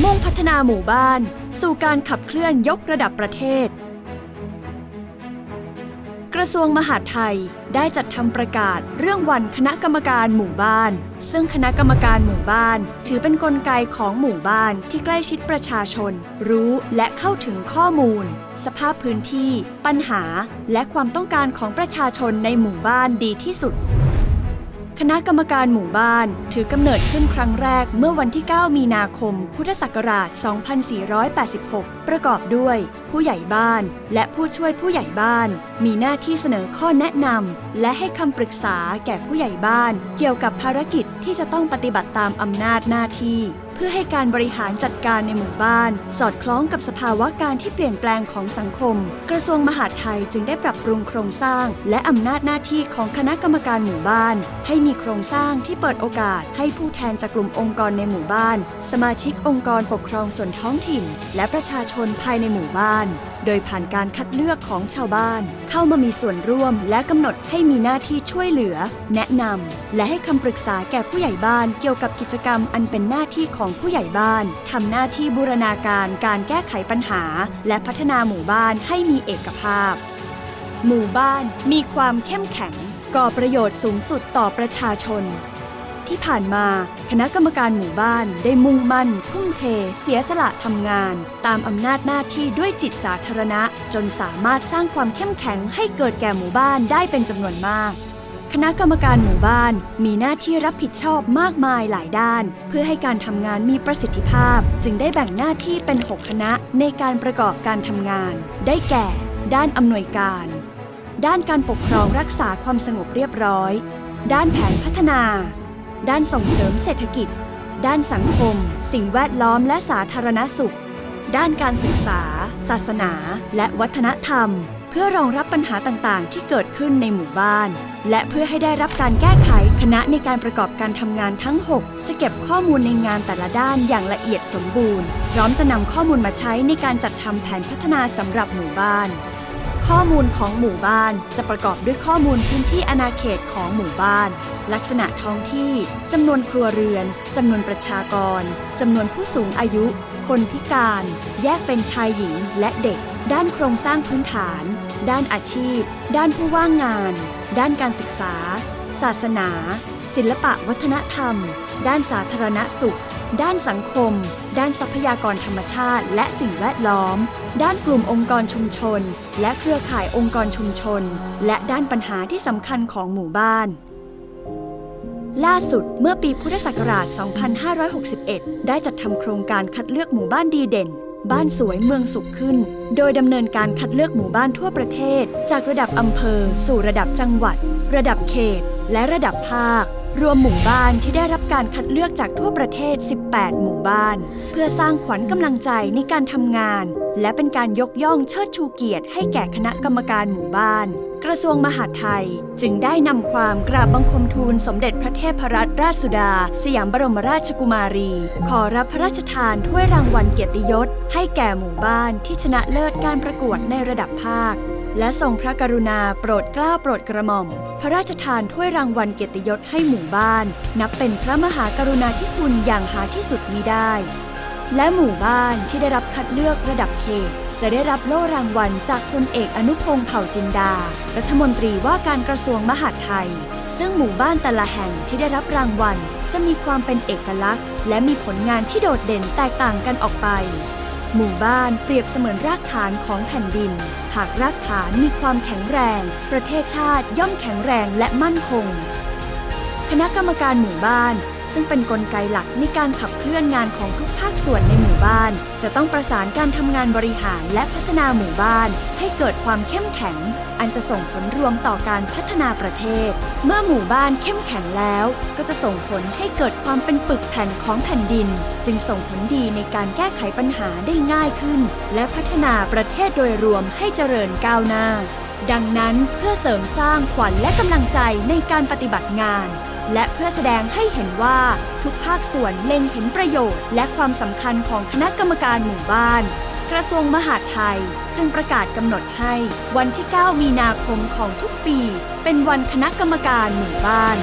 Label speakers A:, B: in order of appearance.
A: มุ่งพัฒนาหมู่บ้าน สู่การขับเคลื่อนยกระดับประเทศ กระทรวงมหาดไทยได้จัดทำประกาศเรื่องวันคณะกรรมการหมู่บ้าน ซึ่งคณะกรรมการหมู่บ้าน ถือเป็นนกลไกของหมู่บ้านที่ใกล้ชิดประชาชน รู้และเข้าถึงข้อมูล สภาพพื้นที่ ปัญหา และความต้องการของประชาชนในหมู่บ้านดีที่สุด คณะกรรมการหมู่บ้าน ถือกำเนิดขึ้นครั้งแรกเมื่อวันที่ 9 มีนาคม พุทธศักราช 2486 ประกอบด้วย ผู้ใหญ่บ้าน และผู้ช่วยผู้ใหญ่บ้าน มีหน้าที่เสนอข้อแนะนำและให้คำปรึกษาแก่ผู้ใหญ่บ้าน เกี่ยวกับภารกิจที่จะต้องปฏิบัติตามอำนาจหน้าที่ เพื่อให้การบริหารจัดการในหมู่บ้าน สอดคล้องกับสภาวะการที่เปลี่ยนแปลงของสังคม กระทรวงมหาดไทยจึงได้ปรับปรุงโครงสร้าง และอำนาจหน้าที่ของคณะกรรมการหมู่บ้าน ให้มีโครงสร้างที่เปิดโอกาสให้ผู้แทนจากกลุ่มองค์กรในหมู่บ้าน สมาชิกองค์กรปกครองส่วนท้องถิ่น และประชาชนภายในหมู่บ้าน โดยผ่านการคัดเลือกของชาวบ้าน เข้ามามีส่วนร่วมและกำหนดให้มีหน้าที่ช่วยเหลือ แนะนำและให้คำปรึกษาแก่ผู้ใหญ่บ้านเกี่ยวกับกิจกรรมอันเป็นหน้าที่ของผู้ใหญ่บ้านทำหน้าที่บูรณาการการแก้ไขปัญหา และพัฒนาหมู่บ้านให้มีเอกภาพ หมู่บ้านมีความเข้มแข็งก่อประโยชน์สูงสุดต่อประชาชน ที่ผ่านมาคณะกรรมการหมู่บ้านได้มุ่งมั่น ทุ่มเท เสียสละทำงาน ตามอำนาจหน้าที่ด้วยจิตสาธารณะ จนสามารถสร้างความเข้มแข็งให้เกิดแก่หมู่บ้านได้เป็นจำนวนมาก คณะกรรมการหมู่บ้านมีหน้าที่รับผิดชอบมากมายหลายด้าน เพื่อให้การทำงานมีประสิทธิภาพ จึงได้แบ่งหน้าที่เป็น 6 คณะในการประกอบการทำงาน ได้แก่ ด้านอำนวยการ ด้านการปกครองรักษาความสงบเรียบร้อย ด้านแผนพัฒนา ด้านส่งเสริมเศรษฐกิจ ด้านสังคม สิ่งแวดล้อมและสาธารณสุข ด้านการศึกษา ศาสนา และวัฒนธรรม เพื่อรองรับปัญหาต่างๆ ที่เกิดขึ้นในหมู่บ้าน และเพื่อให้ได้รับการแก้ไขคณะในการประกอบการทำงานทั้ง 6 จะเก็บข้อมูลในงานแต่ละด้านอย่างละเอียดสมบูรณ์ พร้อมจะนำข้อมูลมาใช้ในการจัดทำแผนพัฒนาสำหรับหมู่บ้าน ข้อมูลของหมู่บ้านจะประกอบด้วยข้อมูลพื้นที่อาณาเขตของหมู่บ้าน ลักษณะท้องที่จำนวนครัวเรือนจำนวนประชากรจำนวนผู้สูงอายุ คนพิการ แยกเป็นชายหญิงและเด็ก ด้านโครงสร้างพื้นฐาน ด้านอาชีพ ด้านผู้ว่างงาน ด้านการศึกษา ศาสนา ศิลปะวัฒนธรรม ด้านสาธารณสุข ด้านสังคม ด้านทรัพยากรธรรมชาติ และสิ่งแวดล้อม ด้านกลุ่มองค์กรชุมชน และเครือข่ายองค์กรชุมชน และด้านปัญหาที่สำคัญของหมู่บ้าน ล่าสุดเมื่อปีพุทธศักราช 2561 ได้จัดทำโครงการคัดเลือกหมู่บ้านดีเด่นบ้านสวยเมืองสุขขึ้น โดยดำเนินการคัดเลือกหมู่บ้านทั่วประเทศ จากระดับอำเภอ สู่ระดับจังหวัด ระดับเขต และระดับภาค รวมหมู่บ้านที่ได้รับการคัดเลือกจากทั่วประเทศ 18 หมู่บ้าน เพื่อสร้างขวัญกำลังใจในการทำงาน และเป็นการยกย่องเชิดชูเกียรติให้แก่คณะกรรมการหมู่บ้าน กระทรวงมหาดไทย จึงได้นำความกราบบังคมทูลสมเด็จพระเทพรัตนราชสุดา สยามบรมราชกุมารี ขอรับพระราชทานถ้วยรางวัลเกียรติยศ ให้แก่หมู่บ้านที่ชนะเลิศการประกวดในระดับภาค และทรงพระกรุณาโปรดเกล้าโปรดกระหม่อม พระราชทานถ้วยรางวัลเกียรติยศให้หมู่บ้าน นับเป็นพระมหากรุณาธิคุณอย่างหาที่สุดมิได้ และหมู่บ้านที่ได้รับคัดเลือกระดับเขตจะได้รับโล่รางวัลจากพลเอกอนุพงษ์เผ่าจินดา รัฐมนตรีว่าการกระทรวงมหาดไทย ซึ่งหมู่บ้านแต่ละแห่งที่ได้รับรางวัล จะมีความเป็นเอกลักษณ์ และมีผลงานที่โดดเด่นแตกต่างกันออกไป หมู่บ้านเปรียบเสมือนรากฐานของแผ่นดิน หากรากฐานมีความแข็งแรง ประเทศชาติย่อมแข็งแรงและมั่นคง คณะกรรมการหมู่บ้าน ซึ่งเป็นนกลไกหลักในการขับเคลื่อนงานของทุกภาคส่วนในหมู่บ้าน จะต้องประสานการทำงานบริหารและพัฒนาหมู่บ้าน ให้เกิดความเข้มแข็ง อันจะส่งผลรวมต่อการพัฒนาประเทศ เมื่อหมู่บ้านเข้มแข็งแล้ว ก็จะส่งผลให้เกิดความเป็นปึกแผ่นของแผ่นดิน จึงส่งผลดีในการแก้ไขปัญหาได้ง่ายขึ้น และพัฒนาประเทศโดยรวมให้เจริญก้าวหน้า ดังนั้นเพื่อเสริมสร้างขวัญและกำลังใจในการปฏิบัติงาน และเพื่อแสดงให้เห็นว่าทุกภาคส่วนเล็งเห็นประโยชน์ และความสำคัญของคณะกรรมการหมู่บ้าน กระทรวงมหาดไทย จึงประกาศกำหนดให้วันที่ 9 มีนาคมของทุกปี เป็นวันคณะกรรมการหมู่บ้าน